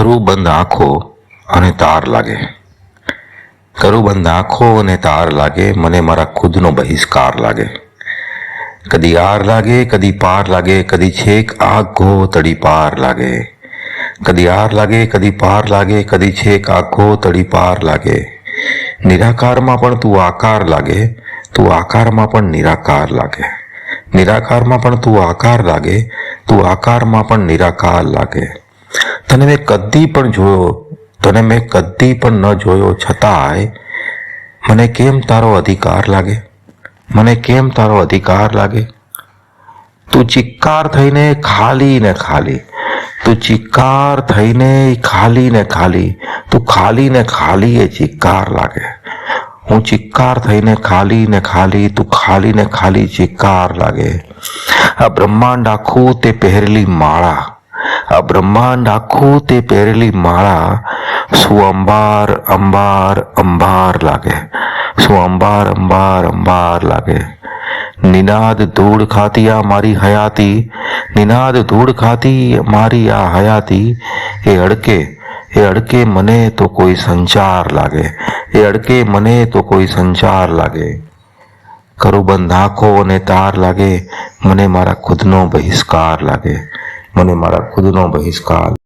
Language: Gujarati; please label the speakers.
Speaker 1: કરું બંધ આંખો અને તાર લાગે. કરું બંધ આંખો અને તાર લાગે, મને મારા ખુદનો બહિષ્કાર લાગે. કદી આર લાગે, કદી પાર લાગે, કદી છેક આઘો તડી પાર લાગે. કદી આર લાગે, કદી પાર લાગે, કદી છેક આઘો તડી પાર લાગે. નિરાકારમાં પણ તું આકાર લાગે, તું આકારમાં પણ નિરાકાર લાગે. નિરાકારમાં પણ તું આકાર લાગે, તું આકારમાં પણ નિરાકાર લાગે. તને મેં કદી પણ જોયો, તને મેં કદી પણ ન જોયો છતાંય મને કેમ તારો અધિકાર લાગે? મને કેમ તારો અધિકાર લાગે? તું ચિક્કાર થઈને ખાલી ને ખાલી, તું ચિક્કાર થઈને ખાલી ને ખાલી, તું ખાલી ને ખાલી એ ચિક્કાર લાગે. હું ચિક્કાર થઈને ખાલી ને ખાલી, તું ખાલી ને ખાલી ચિક્કાર લાગે. આ બ્રહ્માંડ આખું તે પહેરેલી માળા આ બ્રહ્માંડ આખું તે પહેરેલી માળા શું અંબાર અંબાર અંબાર લાગે. શું અંબાર અંબાર અંબાર લાગે. નિનાદ ધૂળ ખાતી આ મારી હયાતી, નિનાદ ધૂળ ખાતી મારી આ હયાતી. એ અડકે એ અડકે મને તો કોઈ સંચાર લાગે. એ અડકે મને તો કોઈ સંચાર લાગે. કરું બંધ આંખો અને તાર લાગે. મને મારા ખુદનો બહિષ્કાર લાગે. મને મારા ખુદનો બહિષ્કાર.